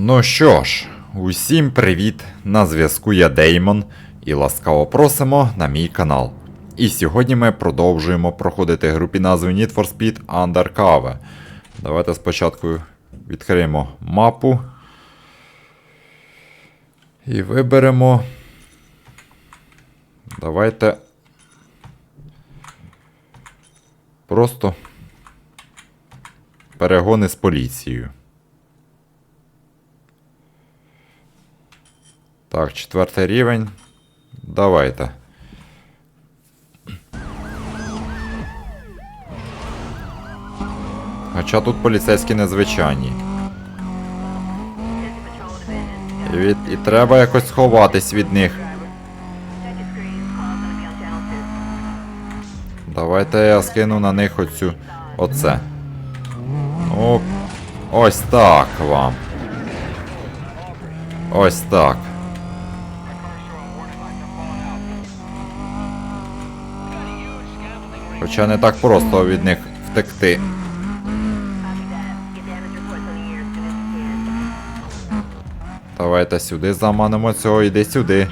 Ну що ж, усім привіт! На зв'язку я Деймон і ласкаво просимо на мій канал. І сьогодні ми продовжуємо проходити гру під назвою Need for Speed Undercover. Давайте спочатку відкриємо мапу. І виберемо. Давайте. Просто перегони з поліцією. Так, четвертий рівень. Давайте. Хоча тут поліцейські незвичайні. І, і треба якось сховатись від них. Давайте я скину на них оцю. Оце. Ну, ось так вам. Ось так. Хоча не так просто від них втекти. Давайте сюди заманимо цього, іди сюди.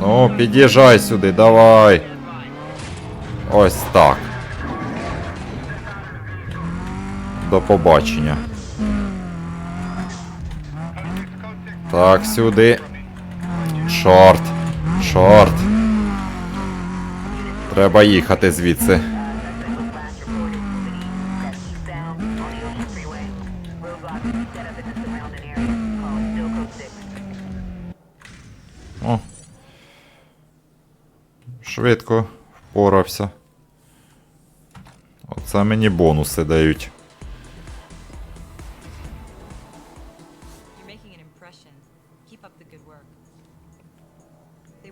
Ну, під'їжджай сюди, давай. Ось так. До побачення. Так, сюди. Шорт. Шорт. Треба їхати звідси. О. Швидко впорався. Оце мені бонуси дають. You're. Keep up the good work.